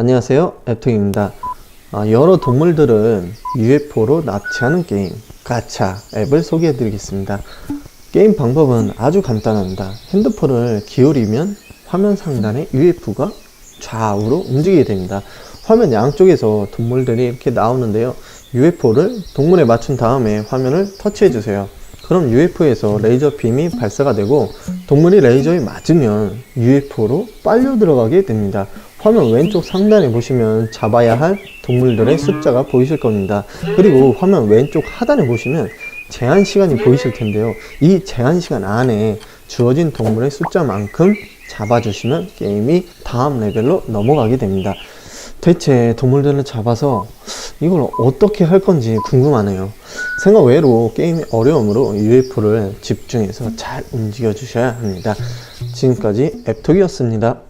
안녕하세요. 앱통입니다. 아, 여러 동물들은 UFO로 납치하는 게임 가차 앱을 소개해 드리겠습니다. 게임 방법은 아주 간단합니다. 핸드폰을 기울이면 화면 상단에 UFO가 좌우로 움직이게 됩니다. 화면 양쪽에서 동물들이 이렇게 나오는데요. UFO를 동물에 맞춘 다음에 화면을 터치해 주세요. 그럼 UFO에서 레이저 빔이 발사가 되고 동물이 레이저에 맞으면 UFO로 빨려 들어가게 됩니다. 화면 왼쪽 상단에 보시면 잡아야 할 동물들의 숫자가 보이실 겁니다. 그리고 화면 왼쪽 하단에 보시면 제한 시간이 보이실 텐데요. 이 제한 시간 안에 주어진 동물의 숫자만큼 잡아주시면 게임이 다음 레벨로 넘어가게 됩니다. 대체 동물들을 잡아서 이걸 어떻게 할 건지 궁금하네요. 생각 외로 게임의 어려움으로 UFO를 집중해서 잘 움직여 주셔야 합니다. 지금까지 앱톡이었습니다.